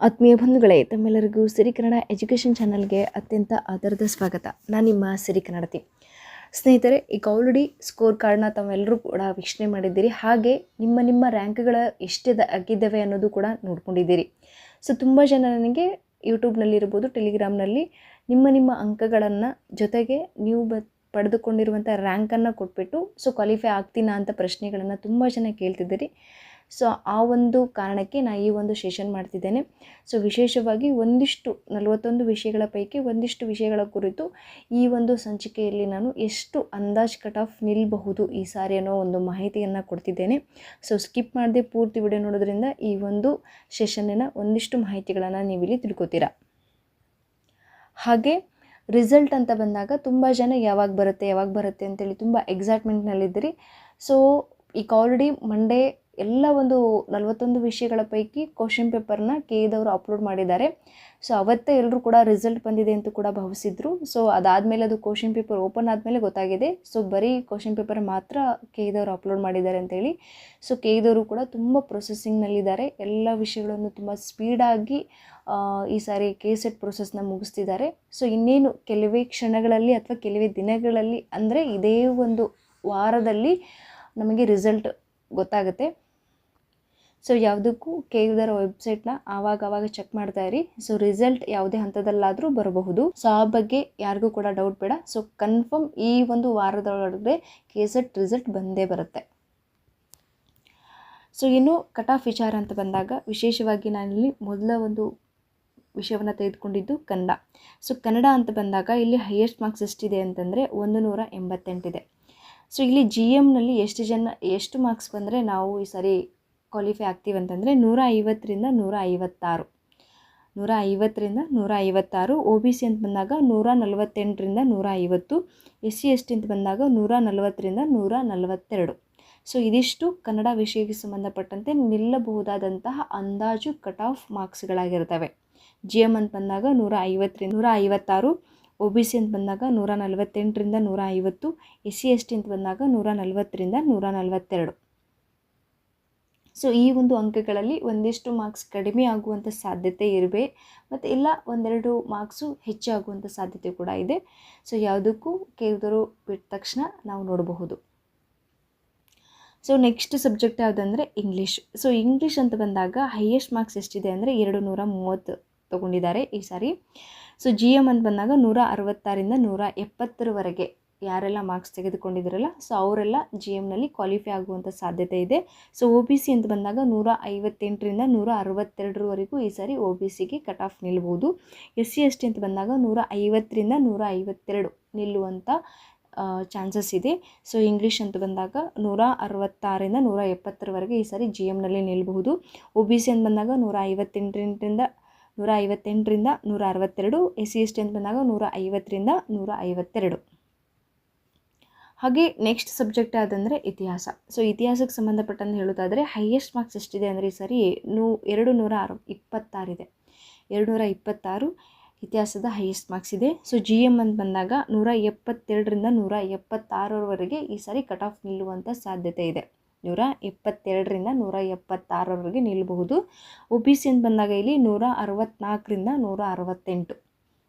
ಆತ್ಮೀಯ ಬಂಧುಗಳೇ, ತಮ್ಮೆಲ್ಲರಿಗೂ ಸಿರಿ ಕನ್ನಡ ಎಜುಕೇಷನ್ ಚಾನಲ್ಗೆ ಅತ್ಯಂತ ಆಧಾರದ ಸ್ವಾಗತ. ನಾನು ನಿಮ್ಮ ಸಿರಿ ಕನ್ನಡತಿ. ಸ್ನೇಹಿತರೆ ಈಗ ಆಲ್ರೆಡಿ ಸ್ಕೋರ್ ಕಾರ್ಡ್ನ ತಾವೆಲ್ಲರೂ ಕೂಡ ವೀಕ್ಷಣೆ ಮಾಡಿದ್ದೀರಿ. ಹಾಗೆ ನಿಮ್ಮ ನಿಮ್ಮ ರ್ಯಾಂಕ್ಗಳ ಎಷ್ಟಿದೆ ಆಗಿದ್ದಾವೆ ಅನ್ನೋದು ಕೂಡ ನೋಡ್ಕೊಂಡಿದ್ದೀರಿ. ಸೊ, ತುಂಬ ಜನ ನನಗೆ ಯೂಟ್ಯೂಬ್ನಲ್ಲಿರ್ಬೋದು ಟೆಲಿಗ್ರಾಮ್ನಲ್ಲಿ ನಿಮ್ಮ ನಿಮ್ಮ ಅಂಕಗಳನ್ನು ಜೊತೆಗೆ ನೀವು ಬ, ಪಡೆದುಕೊಂಡಿರುವಂಥ ರ್ಯಾಂಕನ್ನು ಕೊಟ್ಬಿಟ್ಟು, ಸೊ, ಕ್ವಾಲಿಫೈ ಆಗ್ತೀನಾ ಅಂತ ಪ್ರಶ್ನೆಗಳನ್ನು ತುಂಬ ಜನ ಕೇಳ್ತಿದ್ದೀರಿ. ಸೊ ಆ ಒಂದು ಕಾರಣಕ್ಕೆ ನಾನು ಈ ಒಂದು ಸೆಷನ್ ಮಾಡ್ತಿದ್ದೇನೆ. ಸೊ ವಿಶೇಷವಾಗಿ ಒಂದಿಷ್ಟು, ನಲವತ್ತೊಂದು ವಿಷಯಗಳ ಪೈಕಿ ಒಂದಿಷ್ಟು ವಿಷಯಗಳ ಕುರಿತು ಈ ಒಂದು ಸಂಚಿಕೆಯಲ್ಲಿ ನಾನು ಎಷ್ಟು ಅಂದಾಜ್ ಕಟ್ ಆಫ್ ನಿಲ್ಲಬಹುದು ಈ ಸಾರಿ ಅನ್ನೋ ಒಂದು ಮಾಹಿತಿಯನ್ನು ಕೊಡ್ತಿದ್ದೇನೆ. ಸೊ ಸ್ಕಿಪ್ ಮಾಡದೆ ಪೂರ್ತಿ ವಿಡಿಯೋ ನೋಡೋದ್ರಿಂದ ಈ ಒಂದು ಸೆಷನ್ನಿನ ಒಂದಿಷ್ಟು ಮಾಹಿತಿಗಳನ್ನು ನೀವಿಲ್ಲಿ ತಿಳ್ಕೊತೀರಾ. ಹಾಗೆ ರಿಸಲ್ಟ್ ಅಂತ ಬಂದಾಗ ತುಂಬ ಜನ ಯಾವಾಗ ಬರುತ್ತೆ ಯಾವಾಗ ಬರುತ್ತೆ ಅಂತೇಳಿ ತುಂಬ ಎಕ್ಸೈಟ್ಮೆಂಟ್ನಲ್ಲಿದ್ದೀರಿ ಸೊ ಈಗ ಆಲ್ರೆಡಿ ಮಂಡೇ ಎಲ್ಲ ಒಂದು ನಲವತ್ತೊಂದು ವಿಷಯಗಳ ಪೈಕಿ ಕ್ವಶನ್ ಪೇಪರ್ನ ಕೆ ಇದವರು ಅಪ್ಲೋಡ್ ಮಾಡಿದ್ದಾರೆ. ಸೊ ಅವತ್ತೇ ಎಲ್ಲರೂ ಕೂಡ ರಿಸಲ್ಟ್ ಬಂದಿದೆ ಅಂತ ಕೂಡ ಭಾವಿಸಿದ್ರು. ಸೊ ಅದಾದಮೇಲೆ ಅದು ಕ್ವಶನ್ ಪೇಪರ್ ಓಪನ್ ಆದಮೇಲೆ ಗೊತ್ತಾಗಿದೆ. ಸೊ ಬರೀ ಕ್ವಶನ್ ಪೇಪರ್ ಮಾತ್ರ ಕೆ ಇದವರು ಅಪ್ಲೋಡ್ ಮಾಡಿದ್ದಾರೆ ಅಂತೇಳಿ ಸೊ ಕೆ ಇದವರು ಕೂಡ ತುಂಬ ಪ್ರೊಸೆಸಿಂಗ್ನಲ್ಲಿದ್ದಾರೆ ಎಲ್ಲ ವಿಷಯಗಳನ್ನು ತುಂಬ ಸ್ಪೀಡಾಗಿ ಈ ಸಾರಿ ಕೆ ಸೆಟ್ ಪ್ರೊಸೆಸ್ನ ಮುಗಿಸ್ತಿದ್ದಾರೆ. ಸೊ ಇನ್ನೇನು ಕೆಲವೇ ಕ್ಷಣಗಳಲ್ಲಿ ಅಥವಾ ಕೆಲವೇ ದಿನಗಳಲ್ಲಿ ಅಂದರೆ ಇದೇ ಒಂದು ವಾರದಲ್ಲಿ ನಮಗೆ ರಿಸಲ್ಟ್ ಗೊತ್ತಾಗುತ್ತೆ. ಸೊ ಯಾವುದಕ್ಕೂ ಕೆ ಯುದರ ವೆಬ್ಸೈಟ್ನ ಆವಾಗ ಆವಾಗ ಚೆಕ್ ಮಾಡ್ತಾ ಇರಿ. ಸೊ ರಿಸಲ್ಟ್ ಯಾವುದೇ ಹಂತದಲ್ಲಾದರೂ ಬರಬಹುದು. ಸೊ ಆ ಬಗ್ಗೆ ಯಾರಿಗೂ ಕೂಡ ಡೌಟ್ ಬೇಡ. ಸೊ ಕನ್ಫರ್ಮ್ ಈ ಒಂದು ವಾರದೊಳಗಡೆ ಕೆ ಸೆಟ್ ರಿಸಲ್ಟ್ ಬಂದೇ ಬರುತ್ತೆ. ಸೊ ಇನ್ನು ಕಟ್ ಆಫ್ ವಿಚಾರ ಅಂತ ಬಂದಾಗ ವಿಶೇಷವಾಗಿ ನಾನಿಲ್ಲಿ ಮೊದಲ ಒಂದು ವಿಷಯವನ್ನು ತೆಗೆದುಕೊಂಡಿದ್ದು ಕನ್ನಡ. ಸೊ ಕನ್ನಡ ಅಂತ ಬಂದಾಗ ಇಲ್ಲಿ ಹೈಯೆಸ್ಟ್ ಮಾರ್ಕ್ಸ್ ಎಷ್ಟಿದೆ ಅಂತಂದರೆ ಒಂದು ನೂರ ಎಂಬತ್ತೆಂಟಿದೆ. ಸೊ ಇಲ್ಲಿ ಜಿ ಎಮ್ನಲ್ಲಿ ಎಷ್ಟು ಜನ, ಎಷ್ಟು ಮಾರ್ಕ್ಸ್ ಬಂದರೆ ನಾವು ಈ ಸಾರಿ ಕ್ವಾಲಿಫೈ ಆಗ್ತೀವಿ ಅಂತಂದರೆ ನೂರ ಐವತ್ತರಿಂದ ನೂರ ಐವತ್ತಾರು ನೂರ ಐವತ್ತರಿಂದ ನೂರ ಐವತ್ತಾರು ಒ ಬಿ ಸಿ ಅಂತ ಬಂದಾಗ ನೂರ ನಲವತ್ತೆಂಟರಿಂದ ನೂರ ಐವತ್ತು ಎಸ್ ಸಿ ಎಸ್ ಟಿ ಅಂತ ಬಂದಾಗ ನೂರ ನಲವತ್ತರಿಂದ ನೂರ ನಲವತ್ತೆರಡು ಸೊ ಇದಿಷ್ಟು ಕನ್ನಡ ವಿಷಯಕ್ಕೆ ಸಂಬಂಧಪಟ್ಟಂತೆ ನಿಲ್ಲಬಹುದಾದಂತಹ ಅಂದಾಜು ಕಟ್ ಆಫ್ ಮಾರ್ಕ್ಸ್ಗಳಾಗಿರ್ತವೆ ಜಿ ಎಂ ಅಂತ ಬಂದಾಗ ನೂರ ಐವತ್ತರಿಂದ ನೂರ ಐವತ್ತಾರು ಒ ಬಿ ಸಿ ಅಂತ ಬಂದಾಗ ನೂರ ನಲವತ್ತೆಂಟರಿಂದ ನೂರ ಐವತ್ತು ಎಸ್ ಸಿ ಎಸ್ ಟಿ ಅಂತ ಬಂದಾಗ ನೂರ ನಲವತ್ತರಿಂದ ನೂರ ನಲವತ್ತೆರಡು ಸೊ ಈ ಒಂದು ಅಂಕಗಳಲ್ಲಿ ಒಂದಿಷ್ಟು ಮಾರ್ಕ್ಸ್ ಕಡಿಮೆ ಆಗುವಂಥ ಸಾಧ್ಯತೆ ಇರಬೇ, ಮತ್ತು ಇಲ್ಲ ಒಂದೆರಡು ಮಾರ್ಕ್ಸು ಹೆಚ್ಚಾಗುವಂಥ ಸಾಧ್ಯತೆ ಕೂಡ ಇದೆ. ಸೊ ಯಾವುದಕ್ಕೂ ಕೇಳಿದರು ಬಿಟ್ಟ ತಕ್ಷಣ ನಾವು ನೋಡಬಹುದು. ಸೊ ನೆಕ್ಸ್ಟ್ ಸಬ್ಜೆಕ್ಟ್ ಯಾವುದಂದರೆ ಇಂಗ್ಲೀಷ್ ಸೊ ಇಂಗ್ಲೀಷ್ ಅಂತ ಬಂದಾಗ ಹೈಯೆಸ್ಟ್ ಮಾರ್ಕ್ಸ್ ಎಷ್ಟಿದೆ ಅಂದರೆ ಎರಡು ನೂರ ಮೂವತ್ತು ತೊಗೊಂಡಿದ್ದಾರೆ ಈ ಸಾರಿ. ಸೊ ಜಿ ಎಂ ಅಂತ ಬಂದಾಗ ನೂರ ಅರವತ್ತಾರಿಂದ ನೂರ ಎಪ್ಪತ್ತರವರೆಗೆ ಯಾರೆಲ್ಲ ಮಾರ್ಕ್ಸ್ ತೆಗೆದುಕೊಂಡಿದ್ದಾರಲ್ಲ ಸೊ ಅವರೆಲ್ಲ ಜಿ ಎಮ್ನಲ್ಲಿ ಕ್ವಾಲಿಫೈ ಆಗುವಂಥ ಸಾಧ್ಯತೆ ಇದೆ. ಸೊ ಒ ಬಿ ಸಿ ಅಂತ ಬಂದಾಗ ನೂರ ಐವತ್ತೆಂಟರಿಂದ ನೂರ ಅರವತ್ತೆರಡರವರೆಗೂ ಈ ಸಾರಿ ಒ ಬಿ ಸಿಗೆ ಕಟ್ ಆಫ್ ನಿಲ್ಬೋದು. ಎಸ್ ಸಿ ಎಸ್ ಟಿ ಅಂತ ಬಂದಾಗ ನೂರ ಐವತ್ತರಿಂದ ನೂರ ಐವತ್ತೆರಡು ನಿಲ್ಲುವಂಥ ಚಾನ್ಸಸ್ ಇದೆ. ಸೊ ಇಂಗ್ಲೀಷ್ ಅಂತ ಬಂದಾಗ ನೂರ ಅರವತ್ತಾರರಿಂದ ನೂರ ಎಪ್ಪತ್ತರವರೆಗೆ ಈ ಸಾರಿ ಜಿ ಎಮ್ನಲ್ಲಿ ನಿಲ್ಲಬಹುದು ಒ ಬಿ ಸಿ ಅಂತ ಬಂದಾಗ ನೂರ ಐವತ್ತೆಂಟರಿಂದ ನೂರ ಐವತ್ತೆಂಟರಿಂದ ನೂರ ಅರವತ್ತೆರಡು ಎಸ್ ಸಿ ಎಸ್ ಟಿ ಅಂತ ಬಂದಾಗ ನೂರ ಐವತ್ತರಿಂದ ನೂರ ಐವತ್ತೆರಡು. ಹಾಗೆ ನೆಕ್ಸ್ಟ್ ಸಬ್ಜೆಕ್ಟ್ ಆದಂದರೆ ಇತಿಹಾಸ. ಸೊ ಇತಿಹಾಸಕ್ಕೆ ಸಂಬಂಧಪಟ್ಟಂತೆ ಹೇಳೋದಾದರೆ ಹೈಯೆಸ್ಟ್ ಮಾರ್ಕ್ಸ್ ಎಷ್ಟಿದೆ ಅಂದರೆ ಈ ಸಾರಿ ನೂ, ಎರಡು ನೂರ ಅರ ಇಪ್ಪತ್ತಾರಿದೆ ಎರಡು ನೂರ ಇಪ್ಪತ್ತಾರು ಇತಿಹಾಸದ ಹೈಯೆಸ್ಟ್ ಮಾರ್ಕ್ಸ್ ಇದೆ. ಸೊ ಜಿ ಎಂ ಅಂತ ಬಂದಾಗ ನೂರ ಎಪ್ಪತ್ತೆರಡರಿಂದ ನೂರ ಎಪ್ಪತ್ತಾರರವರೆಗೆ ಈ ಸಾರಿ ಕಟ್ ಆಫ್ ನಿಲ್ಲುವಂಥ ಸಾಧ್ಯತೆ ಇದೆ. ನೂರ ಎಪ್ಪತ್ತೆರಡರಿಂದ ನೂರ ಎಪ್ಪತ್ತಾರರವರೆಗೆ ನಿಲ್ಲಬಹುದು. ಒ ಬಿ ಸಿ ಅಂತ ಬಂದಾಗ ಇಲ್ಲಿ ನೂರ ಅರವತ್ತ್ನಾಲ್ಕರಿಂದ ನೂರ ಅರವತ್ತೆಂಟು.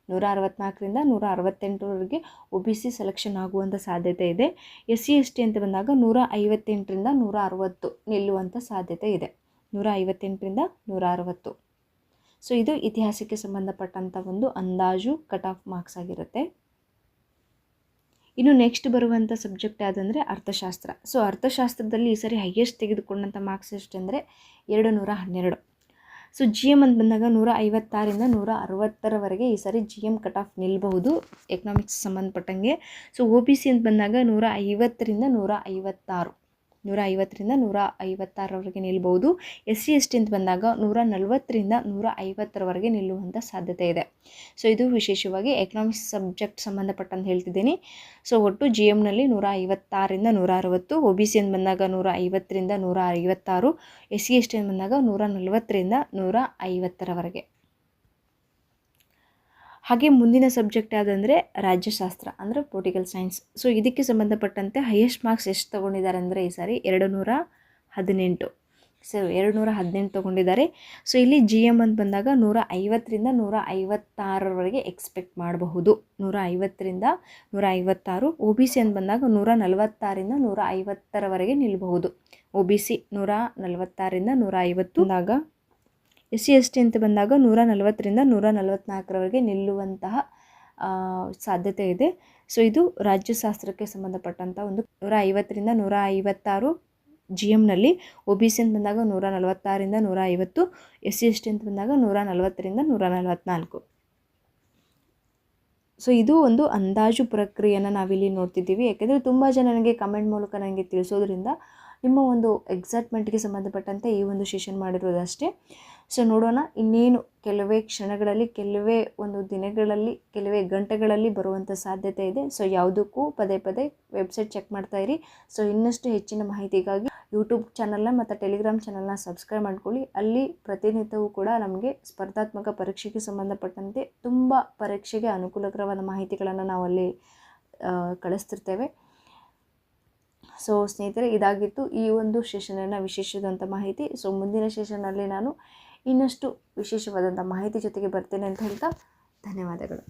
ನೂರ ಅರವತ್ತ್ನಾಲ್ಕರಿಂದ ನೂರ ಅರವತ್ತೆಂಟರವರೆಗೆ ಒ ಬಿ ಸಿ ಸೆಲೆಕ್ಷನ್ ಆಗುವಂಥ ಸಾಧ್ಯತೆ ಇದೆ. ಎಸ್ ಸಿ ಎಸ್ ಟಿ ಅಂತ ಬಂದಾಗ ನೂರ ಐವತ್ತೆಂಟರಿಂದ ನೂರ ಅರವತ್ತು ನಿಲ್ಲುವಂಥ ಸಾಧ್ಯತೆ ಇದೆ. ನೂರ ಐವತ್ತೆಂಟರಿಂದ ನೂರ ಅರವತ್ತು ಸೊ ಇದು ಇತಿಹಾಸಕ್ಕೆ ಸಂಬಂಧಪಟ್ಟಂಥ ಒಂದು ಅಂದಾಜು ಕಟ್ ಆಫ್ ಮಾರ್ಕ್ಸ್ ಆಗಿರುತ್ತೆ. ಇನ್ನು ನೆಕ್ಸ್ಟ್ ಬರುವಂಥ ಸಬ್ಜೆಕ್ಟ್ ಯಾವುದಂದರೆ ಅರ್ಥಶಾಸ್ತ್ರ. ಸೊ ಅರ್ಥಶಾಸ್ತ್ರದಲ್ಲಿ ಈ ಸರಿ ಹೈಯೆಸ್ಟ್ ತೆಗೆದುಕೊಂಡಂಥ ಮಾರ್ಕ್ಸ್ ಎಷ್ಟಂದರೆ ಎರಡು ನೂರ ಹನ್ನೆರಡು ಸೊ ಜಿ ಎಂ ಅಂತ ಬಂದಾಗ ನೂರ ಐವತ್ತಾರಿಂದ ನೂರ ಅರವತ್ತರವರೆಗೆ ಈ ಸಾರಿ ಜಿ ಎಂ ಕಟ್ ಆಫ್ ನಿಲ್ಲಬಹುದು ಎಕನಾಮಿಕ್ಸ್ ಸಂಬಂಧಪಟ್ಟಂಗೆ. ಸೊ ಒ ಬಿ ಸಿ ಅಂತ ಬಂದಾಗ ನೂರ ಐವತ್ತರಿಂದ ನೂರ ಐವತ್ತಾರು ನೂರ ಐವತ್ತರಿಂದ ನೂರ ಐವತ್ತಾರವರೆಗೆ ನಿಲ್ಬಹುದು. ಎಸ್ ಸಿ ಎಸ್ ಟಿ ಅಂತ ಬಂದಾಗ ನೂರ ನಲವತ್ತರಿಂದ ನೂರ ಐವತ್ತರವರೆಗೆ ನಿಲ್ಲುವಂಥ ಸಾಧ್ಯತೆ ಇದೆ. ಸೊ ಇದು ವಿಶೇಷವಾಗಿ ಎಕನಾಮಿಕ್ಸ್ ಸಬ್ಜೆಕ್ಟ್ ಸಂಬಂಧಪಟ್ಟಂತ ಹೇಳ್ತಿದ್ದೀನಿ. ಸೊ ಒಟ್ಟು ಜಿ ಎಮ್ನಲ್ಲಿ ನೂರ ಐವತ್ತಾರರಿಂದ ನೂರ ಅರವತ್ತು ಒ ಬಿ ಸಿ ಅಂತ ಬಂದಾಗ ನೂರ ಐವತ್ತರಿಂದ ನೂರ ಐವತ್ತಾರು ಎಸ್ ಸಿ ಎಸ್ ಟಿ ಅಂತ ಬಂದಾಗ ನೂರ ನಲವತ್ತರಿಂದ ನೂರ ಐವತ್ತರವರೆಗೆ ಹಾಗೆ ಮುಂದಿನ ಸಬ್ಜೆಕ್ಟ್ ಯಾವುದಂದರೆ ರಾಜ್ಯಶಾಸ್ತ್ರ ಅಂದರೆ ಪೊಲಿಟಿಕಲ್ ಸೈನ್ಸ್ ಸೊ ಇದಕ್ಕೆ ಸಂಬಂಧಪಟ್ಟಂತೆ ಹೈಯೆಸ್ಟ್ ಮಾರ್ಕ್ಸ್ ಎಷ್ಟು ತೊಗೊಂಡಿದ್ದಾರೆ ಅಂದರೆ ಈ ಸಾರಿ ಎರಡು ನೂರ ಹದಿನೆಂಟು. ಸೊ ಎರಡು ನೂರ ಹದಿನೆಂಟು ತೊಗೊಂಡಿದ್ದಾರೆ. ಸೊ ಇಲ್ಲಿ ಜಿ ಎಂ ಅಂತ ಬಂದಾಗ ನೂರ ಐವತ್ತರಿಂದ ನೂರ ಐವತ್ತಾರರವರೆಗೆ ಎಕ್ಸ್ಪೆಕ್ಟ್ ಮಾಡಬಹುದು. ನೂರ ಐವತ್ತರಿಂದ ನೂರ ಐವತ್ತಾರು. ಒ ಬಿ ಸಿ ಅಂತ ಬಂದಾಗ ನೂರ ನಲವತ್ತಾರಿಂದ ನೂರ ಐವತ್ತರವರೆಗೆ ನಿಲ್ಲಬಹುದು ಒ ಬಿ ಸಿ ನೂರ ನಲವತ್ತಾರರಿಂದ ನೂರ ಐವತ್ತು. ಅಂದಾಗ ಎಸ್ ಸಿ ಎಸ್ ಟಿ ಅಂತ ಬಂದಾಗ ನೂರ ನಲವತ್ತರಿಂದ ನೂರ ನಲವತ್ತ್ನಾಲ್ಕರವರೆಗೆ ನಿಲ್ಲುವಂತಹ ಸಾಧ್ಯತೆ ಇದೆ. ಸೊ ಇದು ರಾಜ್ಯಶಾಸ್ತ್ರಕ್ಕೆ ಸಂಬಂಧಪಟ್ಟಂಥ ಒಂದು ನೂರ ಐವತ್ತರಿಂದ ನೂರ ಐವತ್ತಾರು ಜಿ ಎಮ್ನಲ್ಲಿ ಒ ಬಿ ಸಿ ಅಂತ ಬಂದಾಗ ನೂರ ನಲವತ್ತಾರರಿಂದ ನೂರ ಐವತ್ತು, ಎಸ್ ಸಿ ಎಸ್ ಟಿ ಅಂತ ಬಂದಾಗ ನೂರ ನಲವತ್ತರಿಂದ ನೂರ ನಲವತ್ತ್ನಾಲ್ಕು ಸೊ ಇದು ಒಂದು ಅಂದಾಜು ಪ್ರಕ್ರಿಯೆಯನ್ನು ನಾವಿಲ್ಲಿ ನೋಡ್ತಿದ್ದೀವಿ. ಯಾಕೆಂದರೆ ತುಂಬ ಜನ ನನಗೆ ಕಮೆಂಟ್ ಮೂಲಕ ನನಗೆ ತಿಳಿಸೋದ್ರಿಂದ ನಿಮ್ಮ ಒಂದು ಎಕ್ಸೈಟ್ಮೆಂಟ್ಗೆ ಸಂಬಂಧಪಟ್ಟಂತೆ ಈ ಒಂದು ಸೆಷನ್ ಮಾಡಿರೋದಷ್ಟೇ ಸೊ ನೋಡೋಣ, ಇನ್ನೇನು ಕೆಲವೇ ಕ್ಷಣಗಳಲ್ಲಿ, ಕೆಲವೇ ಒಂದು ದಿನಗಳಲ್ಲಿ, ಕೆಲವೇ ಗಂಟೆಗಳಲ್ಲಿ ಬರುವಂಥ ಸಾಧ್ಯತೆ ಇದೆ. ಸೊ ಯಾವುದಕ್ಕೂ ಪದೇ ಪದೇ ವೆಬ್ಸೈಟ್ ಚೆಕ್ ಮಾಡ್ತಾ ಇರಿ. ಸೊ ಇನ್ನಷ್ಟು ಹೆಚ್ಚಿನ ಮಾಹಿತಿಗಾಗಿ ಯೂಟ್ಯೂಬ್ ಚಾನಲ್ನ ಮತ್ತು ಟೆಲಿಗ್ರಾಮ್ ಚಾನಲ್ನ ಸಬ್ಸ್ಕ್ರೈಬ್ ಮಾಡ್ಕೊಳ್ಳಿ. ಅಲ್ಲಿ ಪ್ರತಿನಿತ್ಯವೂ ಕೂಡ ನಮಗೆ ಸ್ಪರ್ಧಾತ್ಮಕ ಪರೀಕ್ಷೆಗೆ ಸಂಬಂಧಪಟ್ಟಂತೆ ತುಂಬ ಪರೀಕ್ಷೆಗೆ ಅನುಕೂಲಕರವಾದ ಮಾಹಿತಿಗಳನ್ನು ನಾವು ಅಲ್ಲಿ ಕಳಿಸ್ತಿರ್ತೇವೆ. ಸೊ ಸ್ನೇಹಿತರೆ, ಇದಾಗಿತ್ತು ಈ ಒಂದು ಸೆಷನ್ನ ವಿಶೇಷವಾದಂಥ ಮಾಹಿತಿ. ಸೊ ಮುಂದಿನ ಸೆಷನಲ್ಲಿ ನಾನು ಇನ್ನಷ್ಟು ವಿಶೇಷವಾದಂಥ ಮಾಹಿತಿ ಜೊತೆಗೆ ಬರ್ತೇನೆ ಅಂತ ಹೇಳ್ತಾ ಧನ್ಯವಾದಗಳು.